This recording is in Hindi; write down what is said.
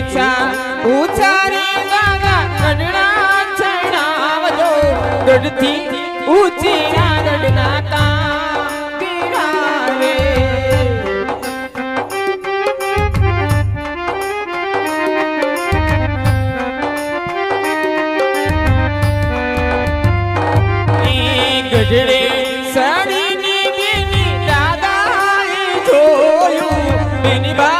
ऊँचा ऊँचा रे गागा, गढ़ना चढ़ावजो गढ़ती, ऊँची ना का ગઢડે સાડીની બેની દાદાએ જોયું બેની બા